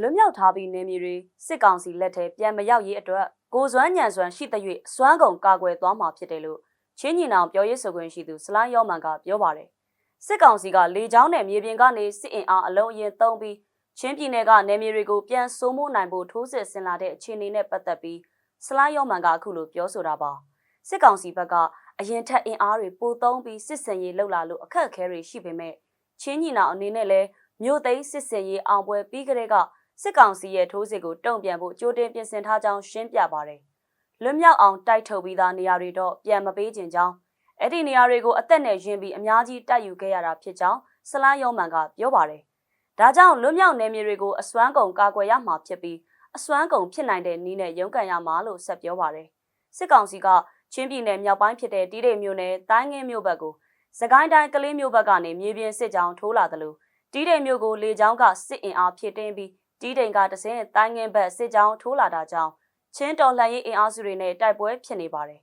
လွတ်မြောက်ထားပြီးနေမြေတွေစစ်ကောင်စီလက်ထဲပြန်မရောက်ရေးအတွက်ကိုစွမ်းညံစွမ်းရှိတဲ့၍စွမ်းကုန်ကာကွယ်သွားမှာဖြစ်တယ်လို့ချင်းညီနောင်ပြောရေးဆိုခွင့်ရှိသူစလိုင်းယောမန်ကပြောပါတယ်စစ်ကောင်စီကလေကြောင်းနဲ့မြေပြင်ကနေစစ်အင်အားအလုံးအရင်သုံးပြီးချင်းပြည်နယ်ကနေမြေတွေကိုပြန်စိုးမိုးနိုင်ဖို့ထိုးစစ်ဆင်လာတဲ့အခြေအနေနဲ့ပတ်သက်ပြီးစလိုင်းယောမန်ကအခုလိုပြောဆိုတာပါစစ်ကောင်စီဘက်ကအရင်ထက်အင်အားတွေပိုသုံးပြီးစစ်စင်ရေးလှုပ်လာလို့အခက်အခဲတွေရှိပေမဲ့ချင်းညီနောင်အနေနဲ့လည်းမြို့သိမ်းစစ်စင်ရေးအောင်ပွဲပြီးကတည်းက စစ်ကောင်စီရဲ့ထိုးစစ်ကိုတုံ့ပြန်ဖို့ကြိုတင်ပြင်ဆင်ထားကြောင်းရှင်းပြပါတယ်လွတ်မြောက်အောင်တိုက်ထုတ်ပြီးသားနေရာတွေတော့ပြန်မပေးခြင်းကြောင်းအဲ့ဒီနေရာတွေကိုအသက်နဲ့ယဉ်ပြီးအများကြီးတိုက်ယူခဲ့ရတာဖြစ်ကြောင်းစလိုင်းယောမန်ကပြောပါတယ်ဒါကြောင့်လွတ်မြောက်နယ်မြေတွေကိုအစွမ်းကုန်ကာကွယ်ရမှာဖြစ်ပြီးအစွမ်းကုန်ဖြစ်နိုင်တဲ့နည်းနဲ့ရုန်းကန်ရမှာလို့ဆက်ပြောပါတယ်စစ်ကောင်စီကချင်းပြည်နယ်မြောက်ပိုင်းဖြစ်တဲ့တီးတိမ်မြို့နယ်တိုင်းငင်းမြို့ဘက်ကိုစကိုင်းတိုင်းကလေးမြို့ဘက်ကနေမြေပြင်စစ်ကြောင်းထိုးလာတယ်လို့တီးတိမ်မြို့ကိုလေကြောင်းကစစ်အင်အားဖြည့်တင်းပြီး တီးတိမ်ကတစင်းတိုင်းငင်းဘက်စစ်ကြောင်းထိုးလာတာကြောင့်ချင်းတော်လှန်ရေးအင်အားစုတွေနဲ့တိုက်ပွဲဖြစ်နေပါတယ်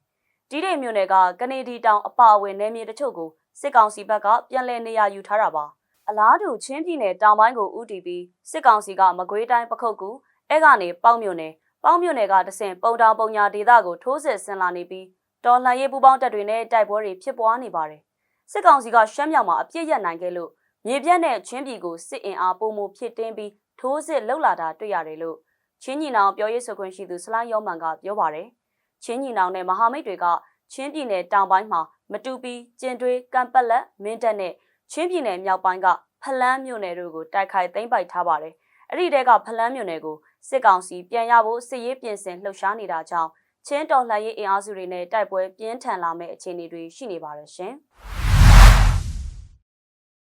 တီးတိမ်မြို့နယ်ကကနေဒီတောင်အပါအဝင်နယ်မြေတချို့ကိုစစ်ကောင်စီဘက်ကပြန်လည်နေရာယူထားတာပါအလားတူချင်းပြည်နယ်တောင်ပိုင်းကိုဥတီပြီးစစ်ကောင်စီကမကွေးတိုင်းပခုတ်ကူအဲ့ကနေပေါင်းမြို့နယ်ပေါင်းမြို့နယ်ကတဆင့်ပုံတောင်ပုံညာဒေသကိုထိုးစစ်ဆင်လာနေပြီးတော်လှန်ရေးပူးပေါင်းတပ်တွေနဲ့တိုက်ပွဲတွေဖြစ်ပွားနေပါတယ်။စစ်ကောင်စီကရှမ်းမြောက်မှာအပြစ်ရက်နိုင်ခဲ့လို့မြေပြတ်တဲ့ချင်းပြည်ကိုစစ်အင်အားပုံမှုဖြစ်တင်းပြီး ထိုးစစ်လှုပ်လာတာတွေ့ရတယ်လို့ချင်းညီနောင်ပြောရေးဆိုခွင့်ရှိသူဆလိုင်းယောမန်ကပြောပါတယ်။ချင်းညီနောင်နဲ့မဟာမိတ်တွေကချင်းပြည်နယ်တောင်ပိုင်းမှာမတူပီကျင်တွေးကံပက်လက်မင်းတပ်နဲ့ချင်းပြည်နယ်မြောက်ပိုင်းကဖလန်းမြို့နယ်တို့ကိုတိုက်ခိုက်သိမ်းပိုက်ထားပါတယ်။အဲ့ဒီတဲကဖလန်းမြို့နယ်ကိုစစ်ကောင်စီပြန်ရဖို့စစ်ရေးပြင်ဆင်လှုပ်ရှားနေတာကြောင့်ချင်းတော်လှန်ရေးအင်အားစုတွေနဲ့တိုက်ပွဲပြင်းထန်လာမယ့်အခြေအနေတွေရှိနေပါတယ်ရှင်။